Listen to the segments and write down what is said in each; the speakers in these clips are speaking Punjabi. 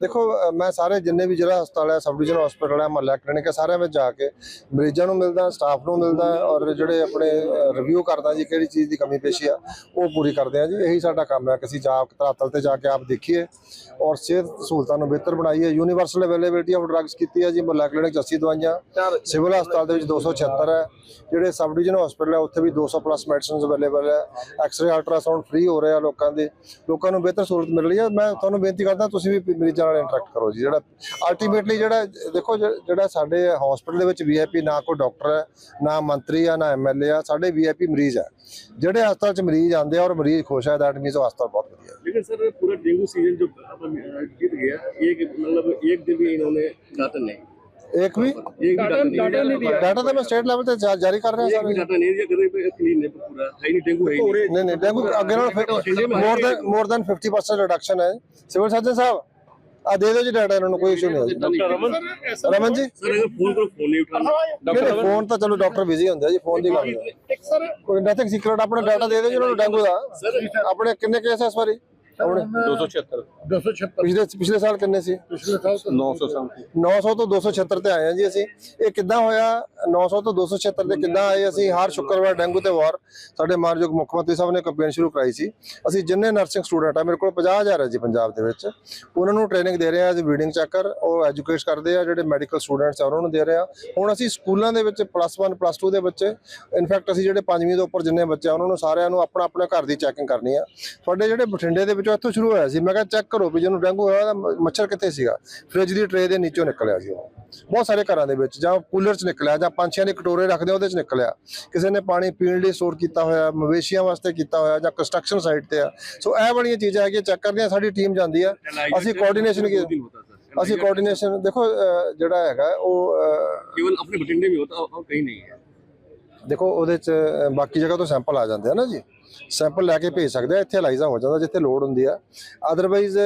ਦੇਖੋ ਮੈਂ ਸਾਰੇ ਜਿੰਨੇ ਵੀ ਜ਼ਿਲ੍ਹਾ ਹਸਪਤਾਲ ਹੈ ਸਬ ਡਿਵੀਜ਼ਨ ਹਸਪੀਟਲ ਹੈ, ਮਹੱਲਾ ਕਲੀਨਿਕ ਹੈ, ਸਾਰਿਆਂ ਵਿੱਚ ਜਾ ਕੇ ਮਰੀਜ਼ਾਂ ਨੂੰ ਮਿਲਦਾ ਸਟਾਫ ਨੂੰ ਮਿਲਦਾ ਔਰ ਜਿਹੜੇ ਆਪਣੇ ਰਿਵਿਊ ਕਰਦਾ ਜੀ ਕਿਹੜੀ ਚੀਜ਼ ਦੀ ਕਮੀ ਪੇਸ਼ੀ ਆ, ਉਹ ਪੂਰੀ ਕਰਦੇ ਆ ਜੀ। ਇਹੀ ਸਾਡਾ ਕੰਮ ਹੈ ਕਿ ਅਸੀਂ ਜਾ ਕੇ ਧਰਾਤਲ ਤੇ ਜਾ ਕੇ ਆਪ ਦੇਖੀਏ ਔਰ ਸਿਹਤ ਸਹੂਲਤਾਂ ਨੂੰ ਬਿਹਤਰ ਬਣਾਈਏ। ਯੂਨੀਵਰਸਲ ਅਵੇਲੇਬਿਲਿਟੀ ਆਫ ਡਰੱਗਸ ਕੀਤੀ ਹੈ ਜੀ, ਮਹੱਲਾ ਕਲੀਨਿਕ 'ਚ 80 ਦਵਾਈਆਂ ਸਿਵਲ ਹਸਪਤਾਲ ਦੇ ਵਿੱਚ 276 ਹੈ। ਜਿਹੜੇ ਸਬ ਡਿਵੀਜ਼ਨ ਹਸਪੀਟਲ ਹੈ, ਉੱਥੇ ਵੀ 200 ਪਲੱਸ ਮੈਡੀਸਿਨਸ ਅਵੇਲੇਬਲ ਹੈ। ਐਕਸ-ਰੇ ਅਲਟਰਾਸਾਊਂਡ ਫ੍ਰੀ ਹੋ ਰਿਹਾ ਲੋਕਾਂ ਦੇ। ਲੋਕਾਂ ਨੂੰ ਬਿਹਤਰ ਸਹੂਲਤ ਮਿਲ ਰਹੀ ਹੈ। ਮੈਂ ਤੁਹਾਨੂੰ ਬੇਨਤੀ ਕਰਦਾ, ਤੁਸੀਂ ਵੀ ਮਰੀਜ਼ਾਂ ਨਾਲ ਇੰਟਰੈਕਟ ਕਰੋ ਜੀ ਜਿਹੜਾ ਅਲਟੀਮੇਟਲੀ ਜਿਹੜਾ ਦੇਖੋ ਜ- ਜਿਹੜਾ ਸਾਡੇ ਹਸਪੀਟਲ ਦੇ ਵਿੱਚ ਵੀਆਈਪੀ ਨਾ ਕੋਈ ਡਾਕਟਰ ਹੈ ਨਾ ਮੰਤਰੀ ਆ ਨਾ ਐਮਐਲਏ ਆ ਸਾਡੇ ਵੀਆਈਪੀ ਮਰੀਜ਼ ਹੈ ਜਿਹੜੇ ਹਸਪਤਾਲ 'ਚ ਮਰੀਜ਼ ਆਉਂਦੇ ਆ ਔਰ ਮਰੀਜ਼ ਖੁਸ਼ ਹੈ ਦੈਟ ਮੀਨਸ ਉਹ ਹਸਪਤਾਲ ਬਹੁਤ ਵਧੀਆ ਹੈ लेकिन सर पूरा डेंगू सीजन जो अपन अ, बीत गया एक मतलब एक दिन भी इन्होंने डाटा नहीं ਇੱਕ ਵੀ एक भी डाटा नहीं दिया ਡਾਟਾ ਤਾਂ ਮੈਂ ਸਟੇਟ ਲੈਵਲ ਤੇ ਜਾ- ਜਾਰੀ ਕਰ ਰਿਹਾ एक भी ਸਾਰੇ डाटा नहीं दिया कभी क्लीन है पूरा है नहीं डेंगू है ही नहीं ਨਹੀਂ ਨਹੀਂ ਡੇਂਗੂ ਅੱਗੇ ਨਾਲ more than more than 50% reduction ਹੈ ਸਿਵਲ ਸਰਜਨ ਸਾਹਿਬ ਆ ਦੇ ਦਿਓ ਜੀ ਡਾਟਾ ਇਹਨਾਂ ਨੂੰ ਕੋਈ ਇਸ਼ੂ ਨਹੀਂ ਡਾਕਟਰ ਰਮਨ? ਰਮਨ ਜੀ? ਸਰ ਅਗਰ ਫੋਨ ਕਰੋ ਫੋਨ ਨਹੀਂ ਉਠਾਉਂਦਾ ਡਾਕਟਰ ਫੋਨ ਤਾਂ ਚਲੋ ਡਾਕਟਰ ਬਿਜ਼ੀ ਹੁੰਦੇ ਆ ਜੀ ਫੋਨ ਦੀ ਗੱਲ ਸਰ ਕੋਈ ਨਥਿੰਗ ਸੀਕ੍ਰੇਟ ਆਪਣਾ ਡਾਟਾ ਦੇ ਦਿਓ ਜੀ ਉਹਨਾਂ ਨੂੰ ਡੈਂਗੂ ਦਾ। ਆਪਣੇ ਕਿੰਨੇ ਕੇਸ ਐ ਇਸ ਵਾਰੀ? 276 276 ਪਿਛਲੇ ਪਿਛਲੇ ਸਾਲ ਕਿੰਨੇ ਸੀ? ਪਿਛਲੇ ਸਾਲ ਤੋਂ 937 900 ਤੋਂ 276 ਤੇ ਆਏ ਆ ਜੀ ਅਸੀਂ। ਇਹ ਕਿੱਦਾਂ ਹੋਇਆ? 900 ਤੋਂ 276 ਤੇ ਕਿੱਦਾਂ ਆਏ ਅਸੀਂ? ਹਰ ਸ਼ੁੱਕਰਵਾਰ ਡੇਂਗੂ ਤੇ ਵਾਰ ਸਾਡੇ ਮਾਨਯੋਗ ਮੁੱਖ ਮੰਤਰੀ ਸਾਹਿਬ ਨੇ ਕੰਪੇਨ ਸ਼ੁਰੂ ਕਰਾਈ ਸੀ। ਅਸੀਂ ਜਿੰਨੇ ਨਰਸਿੰਗ ਸਟੂਡੈਂਟ ਆ ਮੇਰੇ ਕੋਲ 50000 ਹੈ ਜੀ ਪੰਜਾਬ ਦੇ ਵਿੱਚ। ਉਹਨਾਂ ਨੂੰ ਟ੍ਰੇਨਿੰਗ ਦੇ ਰਹੇ ਆ ਐਜ਼ ਬਰੀਡਿੰਗ ਚੈਕਰ ਉਹ ਐਜੂਕੇਟ ਕਰਦੇ ਆ ਜਿਹੜੇ ਮੈਡੀਕਲ ਸਟੂਡੈਂਟਸ ਆ ਉਹਨਾਂ ਨੂੰ ਦੇ ਰਹੇ ਆ। ਹੁਣ ਅਸੀਂ ਸਕੂਲਾਂ ਦੇ ਵਿੱਚ ਪਲੱਸ 1 ਪਲੱਸ 2 ਦੇ ਬੱਚੇ ਇਨਫੈਕਟ ਅਸੀਂ ਜਿਹੜੇ ਪੰਜਵੀਂ ਤੋਂ ਉੱਪਰ ਜਿੰਨੇ ਬੱਚੇ ਆ ਉਹਨਾਂ ਨੂੰ ਸਾਰਿਆਂ ਨੂੰ ਆਪਣਾ ਆਪਣਾ ਘਰ ਦੀ ਚੈਕਿੰਗ ਕਰਨੀ ਆ। ਤੁਹਾਡੇ ਜਿਹੜੇ ਬਠਿੰਡੇ ਦੇ ਵਿੱਚੋਂ ਚੋਂ ਇੱਥੋਂ ਸ਼ੁਰੂ ਹੋਇਆ ਸੀ। ਮੈਂ ਕਿਹਾ ਚੈੱਕ ਕਰੋ ਵੀ ਜਿਹਨੂੰ ਡੈਂਗੂ ਹੋਇਆ ਉਹਦਾ ਮੱਛਰ ਕਿੱਥੇ ਸੀਗਾ। ਫ੍ਰਿਜ ਦੀ ਟਰੇ ਦੇ ਨੀਚੋਂ ਨਿਕਲਿਆ ਸੀ ਬਹੁਤ ਸਾਰੇ ਘਰਾਂ ਦੇ ਵਿੱਚ ਜਾਂ ਕੂਲਰ 'ਚ ਨਿਕਲਿਆ ਜਾਂ ਪੰਛੀਆਂ ਦੇ ਕਟੋਰੇ ਰੱਖਦੇ ਉਹਦੇ 'ਚ ਨਿਕਲਿਆ। ਕਿਸੇ ਨੇ ਪਾਣੀ ਪੀਣ ਲਈ ਸਟੋਰ ਕੀਤਾ ਹੋਇਆ ਮਵੇਸ਼ੀਆਂ ਵਾਸਤੇ ਕੀਤਾ ਹੋਇਆ ਜਾਂ ਕੰਸਟਰਕਸ਼ਨ ਸਾਈਟ ਤੇ ਆ। ਸੋ ਇਹ ਵਾਲੀਆਂ ਚੀਜ਼ਾਂ ਹੈਗੀਆਂ ਚੈੱਕ ਕਰਦੇ ਆ ਸਾਡੀ ਟੀਮ ਜਾਂਦੀ ਆ। ਅਸੀਂ ਕੋਆਰਡੀਨੇਸ਼ਨ ਕੀ ਅਸੀਂ ਕੋਆਰਡੀਨੇਸ਼ਨ ਦੇਖੋ ਜਿਹੜਾ ਹੈਗਾ ਉਹ ਕੇਵਲ ਆਪਣੇ ਬਟਿੰਡੇ ਵਿੱਚ ਹੋਤਾ ਉਹ ਕਹੀਂ ਨਹੀਂ ਹੈ। ਦੇਖੋ ਉਹਦੇ ਚ ਬਾਕੀ ਜਗ੍ਹਾ ਤੋਂ ਸੈਂਪਲ ਆ ਜਾਂਦੇ ਆ ਨਾ ਜੀ। ਸੈਂਪਲ ਲੈ ਕੇ ਭੇਜ ਸਕਦੇ ਆ ਇੱਥੇ ਅਲਾਈਜ਼ਾ ਹੋ ਜਾਂਦਾ ਜਿੱਥੇ ਲੋਡ ਹੁੰਦੀ ਆ। ਅਦਰਵਾਈਜ਼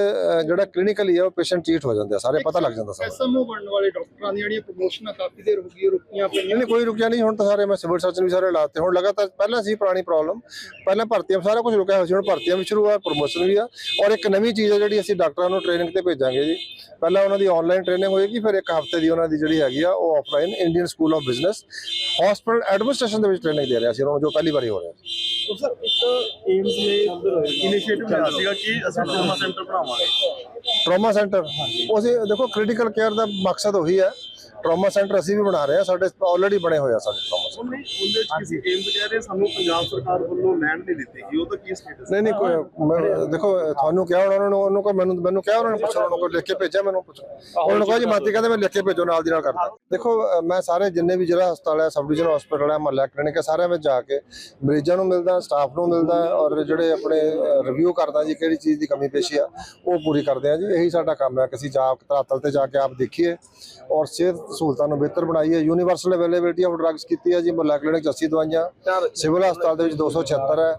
ਜਿਹੜਾ ਕਲੀਨਿਕਲੀ ਆ ਉਹ ਪੇਸ਼ੈਂਟ ਟ੍ਰੀਟ ਹੋ ਜਾਂਦੇ ਆ ਸਾਰੇ ਪਤਾ ਲੱਗ ਜਾਂਦਾ ਸਾਰਾ। ਐਸਐਮਓ ਬਣਨ ਵਾਲੇ ਡਾਕਟਰਾਂ ਦੀਆਂ ਜਿਹੜੀਆਂ ਪ੍ਰਮੋਸ਼ਨਾਂ ਕਾਫੀ ਦੇਰ ਹੋ ਗਈ ਰੁਕੀਆਂ ਪਈਆਂ। ਨਹੀਂ ਕੋਈ ਰੁਕਿਆ ਨਹੀਂ ਹੁਣ ਤਾਂ ਸਾਰੇ ਮੈਂ ਸਿਵਲ ਸਰਜਨ ਵੀ ਸਾਰੇ ਲਾਤੇ ਹੁਣ ਲਗਾਤਾਰ ਪਹਿਲਾਂ ਸੀ ਪੁਰਾਣੀ ਪ੍ਰੋਬਲਮ ਪਹਿਲਾਂ ਭਰਤੀਆਂ ਸਾਰਾ ਕੁਝ ਰੁਕਿਆ ਹੋਇਆ ਸੀ ਹੁਣ ਭਰਤੀਆਂ ਵੀ ਸ਼ੁਰੂ ਆ ਪ੍ਰੋਮੋਸ਼ਨ ਵੀ ਆ। ਔਰ ਇੱਕ ਨਵੀਂ ਚੀਜ਼ ਹੈ ਜਿਹੜੀ ਅਸੀਂ ਡਾਕਟਰਾਂ ਨੂੰ ਟ੍ਰੇਨਿੰਗ ਤੇ ਭੇਜਾਂਗੇ ਜੀ। ਪਹਿਲਾਂ ਉਹਨਾਂ ਦੀ ਆਨਲਾਈਨ ਟ੍ਰੇਨਿੰਗ ਹੋਏਗੀ ਫਿਰ ਇੱਕ ਹਫ਼ਤੇ ਦੀ ਉਹਨਾਂ ਦੀ ਜਿਹੜੀ ਹੈਗੀ ਆ ਉਹ offline Indian school of business hospital administration ਦੇ ਵਿੱਚ ਟ੍ਰੇਨਿੰਗ ਦੇ ਰਿਹਾ ਸੀ ਉਹਨਾਂ ਨੂੰ ਜੋ ਪਹਿਲੀ ਵਾਰੀ ਹੋ ਰਿਹਾ ਸੀ। ਸਰ ਇੱਕ ਏਮਸ ਨੇ ਇਨੀਸ਼ੀਏਟਿਵ ਲਿਆ ਸੀਗਾ ਕਿ ਅਸੀਂ ਟਰਾਮਾ ਸੈਂਟਰ ਬਣਾਵਾਂਗੇ। ਟਰਾਮਾ ਸੈਂਟਰ ਉਹ ਅਸੀਂ ਦੇਖੋ ਕ੍ਰਿਟੀਕਲ ਕੇਅਰ ਦਾ ਮਕਸਦ ਉਹੀ ਹੈ। ਟਰਾਮਾ ਸੈਂਟਰ ਅਸੀਂ ਵੀ ਬਣਾ ਰਹੇ ਹਾਂ ਸਾਡੇ ਆਲਰੇਡੀ ਬਣੇ ਹੋਏ ਆ ਸਾਡੇ ਉਹਨੇ ਉਹਦੇ ਚ ਕਿਸੇ ਏਮਸ ਕਹਿ ਰਹੇ ਸਾਨੂੰ ਪੰਜਾਬ ਸਰਕਾਰ ਵੱਲੋਂ ਲੈਂਡ ਨਹੀਂ ਦਿੱਤੀ ਗਈ। ਉਹਦਾ ਕੀ ਸਟੇਟਸ ਨਹੀਂ ਨਹੀਂ ਕੋਈ ਮੈਂ- ਦੇਖੋ ਤੁਹਾਨੂੰ ਕਿਹਾ ਉਹਨਾਂ ਨੂੰ ਉਹਨੂੰ ਕੋ ਮੈਨੂੰ ਮੈਨੂੰ ਕਿਹਾ ਉਹਨਾਂ ਨੇ ਪੁੱਛੋ ਉਹਨਾਂ ਨੂੰ ਲਿਖ ਕੇ ਭੇਜਿਆ ਮੈਨੂੰ ਪੁੱਛੋ। ਉਹਨਾਂ ਨੂੰ ਕਹਾ ਜੀ ਮਾਤੀ ਕਹਿੰਦੇ ਮੈਂ ਲਿਖ ਕੇ ਭੇਜੋ ਨਾਲ ਦੀ ਨਾਲ ਕਰਦਾ। ਦੇਖੋ ਮੈਂ ਸਾਰੇ ਜਿੰਨੇ ਵੀ ਜ਼ਿਲ੍ਹਾ ਹਸਪਤਾਲ ਹੈ ਸਬ ਡਿਵੀਜ਼ਨ ਹਸਪੀਟਲ ਹੈ ਮਹੱਲਾ ਕਲੀਨਿਕ ਹੈ ਸਾਰਿਆਂ ਵਿੱਚ ਜਾ ਕੇ ਮਰੀਜ਼ਾਂ ਨੂੰ ਮਿਲਦਾ ਸਟਾਫ ਨੂੰ ਮਿਲਦਾ ਔਰ ਜਿਹੜੇ ਆਪਣੇ ਰਿਵਿਊ ਕਰਦਾ ਜੀ ਕਿਹੜੀ ਚੀਜ਼ ਦੀ ਕਮੀ ਪੇਸ਼ੀ ਆ ਉਹ ਪੂਰੀ ਕਰਦੇ ਆ ਜੀ। ਇਹੀ ਸਾਡਾ ਕੰਮ ਹੈ ਕਿ ਅਸੀਂ ਜਾ ਕੇ ਧਰਾਤਲ ਤੇ ਜਾ ਕੇ ਆਪ ਦੇਖੀਏ ਔਰ ਸਿਹਤ ਸਹੂਲਤਾਂ ਨੂੰ ਬਿਹਤਰ ਬਣਾਈਏ। ਯੂਨੀਵਰਸਲ ਅਵੇਲੇਬਿਲਿਟੀ ਆਫ ਡਰੱਗਸ ਕੀਤੀ ਹੈ ਜੀ ਮਹੱਲਾ ਕਲੀਨਿਕ 'ਚ 80 ਦਵਾਈਆਂ ਸਿਵਲ ਹਸਪਤਾਲ ਦੇ ਵਿੱਚ 276 ਹੈ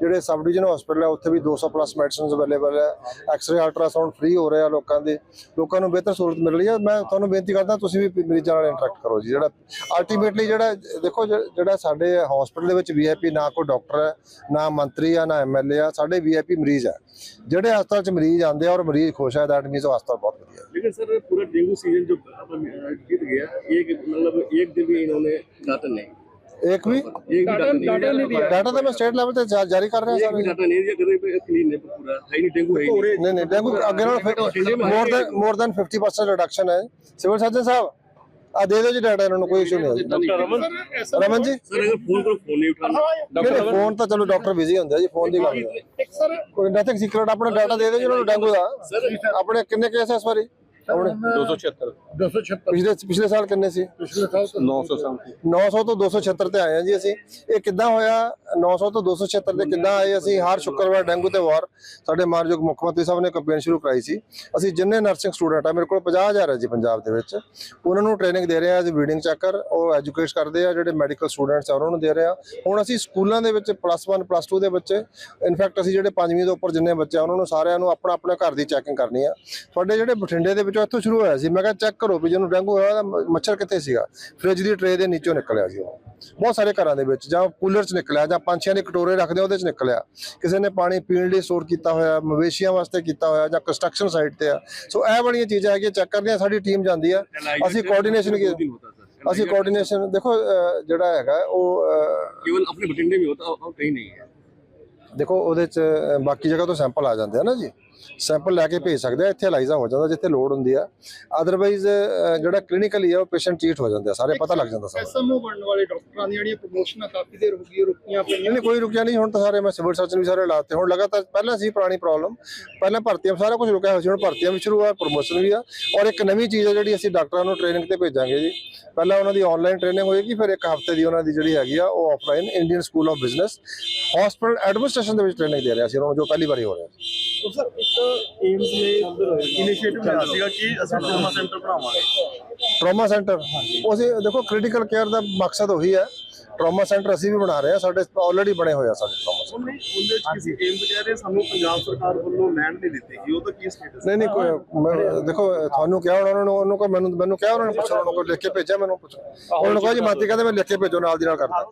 ਜਿਹੜੇ ਸਬ ਡਿਵੀਜ਼ਨ ਹਸਪੀਟਲ ਹੈ ਉੱਥੇ ਵੀ 200 ਪਲੱਸ ਮੈਡੀਸਿਨਸ ਅਵੇਲੇਬਲ ਹੈ ਐਕਸ-ਰੇ ਅਲਟਰਾਸਾਊਂਡ ਫ੍ਰੀ ਹੋ ਰਿਹਾ ਲੋਕਾਂ ਦੇ ਲੋਕਾਂ ਨੂੰ ਬਿਹਤਰ ਸਹੂਲਤ ਮਿਲ ਰਹੀ ਹੈ ਮੈਂ ਤੁਹਾਨੂੰ ਬੇਨਤੀ ਕਰਦਾ ਤੁਸੀਂ ਵੀ ਮਰੀਜ਼ਾਂ ਨਾਲ ਇੰਟਰੈਕਟ ਕਰੋ ਜੀ ਜਿਹੜਾ ਅਲਟੀਮੇਟਲੀ ਜਿਹੜਾ ਦੇਖੋ ਜ- ਜਿਹੜਾ ਸਾਡੇ ਹਸਪੀਟਲ ਦੇ ਵਿੱਚ ਵੀਆਈਪੀ ਨਾ ਕੋਈ ਡਾਕਟਰ ਹੈ ਨਾ ਮੰਤਰੀ ਆ ਨਾ ਐਮਐਲਏ ਆ ਸਾਡੇ ਵੀਆਈਪੀ ਮਰੀਜ਼ ਹੈ ਜਿਹੜੇ ਹਸਪਤਾਲ 'ਚ ਮਰੀਜ਼ ਆਉਂਦੇ ਆ ਔਰ ਮਰੀਜ਼ ਖੁਸ਼ ਹੈ ਦੈਟ ਮੀਨਸ ਉਹ ਹਸਪਤਾਲ ਬਹੁਤ ਵਧੀਆ ਹੈ लेकिन सर पूरा डेंगू सीजन जो अपन अ, बीत गया एक मतलब एक दिन भी इन्होंने डाटा नहीं ਇੱਕ ਵੀ एक भी डाटा नहीं दिया ਡਾਟਾ ਤਾਂ ਮੈਂ ਸਟੇਟ ਲੈਵਲ ਤੇ ਜਾ- ਜਾਰੀ ਕਰ ਰਿਹਾ एक भी ਸਾਰੇ डाटा नहीं दिया कभी क्लीन है पूरा है नहीं डेंगू है ही नहीं ਨਹੀਂ ਨਹੀਂ ਡੇਂਗੂ ਅੱਗੇ ਨਾਲ more than more than 50% reduction ਹੈ ਸਿਵਲ ਸਰਜਨ ਸਾਹਿਬ ਆ ਦੇ ਦਿਓ ਜੀ ਡਾਟਾ ਇਹਨਾਂ ਨੂੰ ਕੋਈ ਇਸ਼ੂ ਨਹੀਂ ਹੈ ਜੀ डॉक्टर रमन ਰਮਨ ਜੀ सर अगर फोन करो फोन नहीं उठाना ਨਹੀਂ ਨਹੀਂ ਫੋਨ ਤਾਂ ਚਲੋ ਡਾਕਟਰ ਬਿਜ਼ੀ ਹੁੰਦੇ ਆ ਜੀ ਫੋਨ ਦੀ ਗੱਲ ਹੈ ਕੋਈ ਨਥਿੰਗ ਸੀਕ੍ਰੇਟ ਆਪਣਾ ਡਾਟਾ ਦੇ ਦਿਓ ਜੀ ਉਹਨਾਂ ਨੂੰ ਡੇਂਗੂ ਦਾ ਆਪਣੇ ਕਿੰਨੇ ਕੇਸ ਹੈ ਇਸ ਵਾਰੀ ਆਪਣੇ 276 276 ਪਿਛਲੇ ਪਿਛਲੇ ਸਾਲ ਕਿੰਨੇ ਸੀ? ਪਿਛਲੇ ਸਾਲ ਤੋਂ 937 900 ਤੋਂ 276 ਤੇ ਆਏ ਆ ਜੀ ਅਸੀਂ। ਇਹ ਕਿੱਦਾਂ ਹੋਇਆ? 900 ਤੋਂ 276 ਤੇ ਕਿੱਦਾਂ ਆਏ ਅਸੀਂ? ਹਰ ਸ਼ੁੱਕਰਵਾਰ ਡੇਂਗੂ ਤੇ ਵਾਰ ਸਾਡੇ ਮਾਨਯੋਗ ਮੁੱਖ ਮੰਤਰੀ ਸਾਹਿਬ ਨੇ ਕੰਪੇਨ ਸ਼ੁਰੂ ਕਰਾਈ ਸੀ। ਅਸੀਂ ਜਿੰਨੇ ਨਰਸਿੰਗ ਸਟੂਡੈਂਟ ਆ ਮੇਰੇ ਕੋਲ 50000 ਹੈ ਜੀ ਪੰਜਾਬ ਦੇ ਵਿੱਚ। ਉਹਨਾਂ ਨੂੰ ਟ੍ਰੇਨਿੰਗ ਦੇ ਰਹੇ ਆ ਐਜ਼ ਬਰੀਡਿੰਗ ਚੈਕਰ ਉਹ ਐਜੂਕੇਟ ਕਰਦੇ ਆ ਜਿਹੜੇ ਮੈਡੀਕਲ ਸਟੂਡੈਂਟਸ ਆ ਉਹਨਾਂ ਨੂੰ ਦੇ ਰਹੇ ਆ। ਹੁਣ ਅਸੀਂ ਸਕੂਲਾਂ ਦੇ ਵਿੱਚ ਪਲੱਸ 1 ਪਲੱਸ 2 ਦੇ ਬੱਚੇ ਇਨਫੈਕਟ ਅਸੀਂ ਜਿਹੜੇ ਪੰਜਵੀਂ ਤੋਂ ਉੱਪਰ ਜਿੰਨੇ ਬੱਚੇ ਆ ਉਹਨਾਂ ਨੂੰ ਸਾਰਿਆਂ ਨੂੰ ਆਪਣਾ ਆਪਣਾ ਘਰ ਦੀ ਚੈਕਿੰਗ ਕਰਨੀ ਆ। ਤੁਹਾਡੇ ਜਿਹੜੇ ਬਠਿੰਡੇ ਦੇ ਵਿੱਚੋਂ ਵਿੱਚੋਂ ਇੱਥੋਂ ਸ਼ੁਰੂ ਹੋਇਆ ਸੀ ਮੈਂ ਕਿਹਾ ਚੈੱਕ ਕਰੋ ਵੀ ਜਿਹਨੂੰ ਡੇਂਗੂ ਹੋਇਆ ਉਹਦਾ ਮ- ਮੱਛਰ ਕਿੱਥੇ ਸੀਗਾ ਫ੍ਰਿਜ ਦੀ ਟਰੇ ਦੇ ਨੀਚੋਂ ਨਿਕਲਿਆ ਸੀ ਉਹ ਬਹੁਤ ਸਾਰੇ ਘਰਾਂ ਦੇ ਵਿੱਚ ਜਾਂ ਕੂਲਰ 'ਚ ਨਿਕਲਿਆ ਜਾਂ ਪੰਛੀਆਂ ਦੇ ਕਟੋਰੇ ਰੱਖਦੇ ਉਹਦੇ 'ਚ ਨਿਕਲਿਆ ਕਿਸੇ ਨੇ ਪਾਣੀ ਪੀਣ ਲਈ ਸਟੋਰ ਕੀਤਾ ਹੋਇਆ ਮਵੇਸ਼ੀਆਂ ਵਾਸਤੇ ਕੀਤਾ ਹੋਇਆ ਜਾਂ ਕੰਸਟਰਕਸ਼ਨ ਸਾਈਟ ਤੇ ਆ ਸੋ ਇਹ ਬੜੀਆਂ ਚੀਜ਼ਾਂ ਹੈਗੀਆਂ ਚੈੱਕ ਕਰਨੀਆਂ ਸਾਡੀ ਟੀਮ ਜਾਂਦੀ ਆ ਅਸੀਂ ਕੋਆਰਡੀਨੇਸ਼ਨ दो दिन होता सर ਅਸੀਂ ਕੋਆਰਡੀਨੇਸ਼ਨ ਦੇਖੋ ਅਹ, ਜਿਹੜਾ ਹੈਗਾ ਉਹ ਅਹ, केवल अपने बठिंडे में होता और कहीं नहीं है ਦੇਖੋ ਉਹਦੇ ਚ ਅਹ, ਬਾਕੀ ਜਗ੍ਹਾ ਤੋਂ ਸੈਂਪਲ ਆ ਜਾਂਦੇ ਆ ਨਾ ਜੀ ਸੈਂਪਲ ਲੈ ਕੇ ਭੇਜ ਸਕਦੇ ਆ ਇੱਥੇ ਅਲਾਈਜ਼ਾ ਹੋ ਜਾਂਦਾ ਜਿੱਥੇ ਲੋੜ ਹੁੰਦੀ ਆ। ਅਦਰਵਾਈਜ਼ ਜਿਹੜਾ ਕਲੀਨਿਕਲੀ ਆ ਉਹ ਪੇਸ਼ੈਂਟ ਚੀਟ ਹੋ ਜਾਂਦੇ ਆ ਸਾਰੇ ਪਤਾ ਲੱਗ ਜਾਂਦਾ ਸਾਰਾ। ਐਸਐਮਓ ਬਣਨ ਵਾਲੇ ਡਾਕਟਰਾਂ ਦੀ ਜਿਹੜੀਆਂ ਪ੍ਰੋਮੋਸ਼ਨਾਂ ਕਾਫੀ ਦੇਰ ਹੋ ਰੁਕੀਆਂ ਪਈਆਂ। ਨੇ ਕੋਈ ਰੁਕਿਆ ਨਹੀਂ ਹੁਣ ਤਾਂ ਸਾਰੇ ਮੈਂ ਸਿਵਲ ਸਰਜਨ ਵੀ ਸਾਰੇ ਲਾਤੇ। ਹੁਣ ਲਗਾਤਾਰ ਪਹਿਲਾਂ ਸੀ ਪੁਰਾਣੀ ਪ੍ਰੋਬਲਮ ਪਹਿਲਾਂ ਭਰਤੀਆਂ ਸਾਰਾ ਕੁਝ ਰੁਕਿਆ ਹੋਇਆ ਸੀ ਹੁਣ ਭਰਤੀਆਂ ਵੀ ਸ਼ੁਰੂ ਆ ਪ੍ਰੋਮੋਸ਼ਨ ਵੀ ਆ। ਔਰ ਇੱਕ ਨਵੀਂ ਚੀਜ਼ ਹੈ ਜਿਹੜੀ ਅਸੀਂ ਡਾਕਟਰਾਂ ਨੂੰ ਟ੍ਰੇਨਿੰਗ ਤੇ ਭੇਜਾਂਗੇ ਜੀ। ਪਹਿਲਾਂ ਉਹਨਾਂ ਦੀ ਆਨਲਾਈਨ ਟ੍ਰੇਨਿੰਗ ਹੋਏਗੀ ਫਿਰ ਇੱਕ ਹਫ਼ਤੇ ਦੀ ਉਹਨਾਂ ਦੀ ਜਿਹੜੀ ਹੈਗੀ ਆ ਉਹ offline Indian school of business hospital administration ਦੇ ਵਿੱਚ ਟ੍ਰੇਨਿੰਗ ਦੇ ਰਿਹਾ ਸੀ ਉਹਨਾਂ ਨੂੰ ਜੋ ਪਹਿਲੀ ਵਾਰੀ ਹੋ ਰਿਹਾ ਸੀ। ਸਰ ਏਮਸ ਨੇ ਇਨੀਸ਼ੀਏਟਿਵ ਲਿਆ ਸੀਗਾ ਕਿ ਅਸੀਂ ਟਰੋਮਾ ਸੈਂਟਰ ਬਣਾਵਾਂਗੇ। ਟਰੋਮਾ ਸੈਂਟਰ ਉਹ ਦੇਖੋ ਕ੍ਰਿਟੀਕਲ ਕੇਅਰ ਦਾ ਮਕਸਦ ਉਹੀ ਹੈ। ਟਰੋਮਾ ਸੈਂਟਰ ਅਸੀਂ ਵੀ ਬਣਾ ਰਹੇ ਹਾਂ ਸਾਡੇ ਆਲਰੇਡੀ ਬਣੇ ਹੋਏ ਸਾਡੇ ਟਰੋਮਾ ਸੈਂਟਰ ਉਹਨੇ ਕਿਸੇ ਏਮਸ ਕਹਿ ਸਾਨੂੰ ਪੰਜਾਬ ਸਰਕਾਰ ਵੱਲੋਂ ਲੈਂਡ ਨਹੀਂ ਦਿੱਤੀ ਗਈ। ਉਹ ਤਾਂ ਕੀ ਸਟੇਟਸ ਨਹੀਂ ਨਹੀਂ ਕੋਈ ਦੇਖੋ ਤੁਹਾਨੂੰ ਕਿਹਾ ਉਹਨਾਂ ਨੂੰ ਉਹਨੂੰ ਕੋ ਮੈਨੂੰ ਮੈਨੂੰ ਕਿਹਾ ਉਹਨਾਂ ਨੇ ਪੁੱਛੋ ਉਹਨਾਂ ਨੂੰ ਲਿਖ ਕੇ ਭੇਜਿਆ ਮੈਨੂੰ ਪੁੱਛੋ। ਉਹਨਾਂ ਨੂੰ ਜੀ ਮਾਤੀ ਕਹਿੰਦੇ ਮੈਂ ਲਿਖ ਕੇ ਭੇਜੋ ਨਾਲ ਦੀ ਨਾਲ ਕਰਦਾ।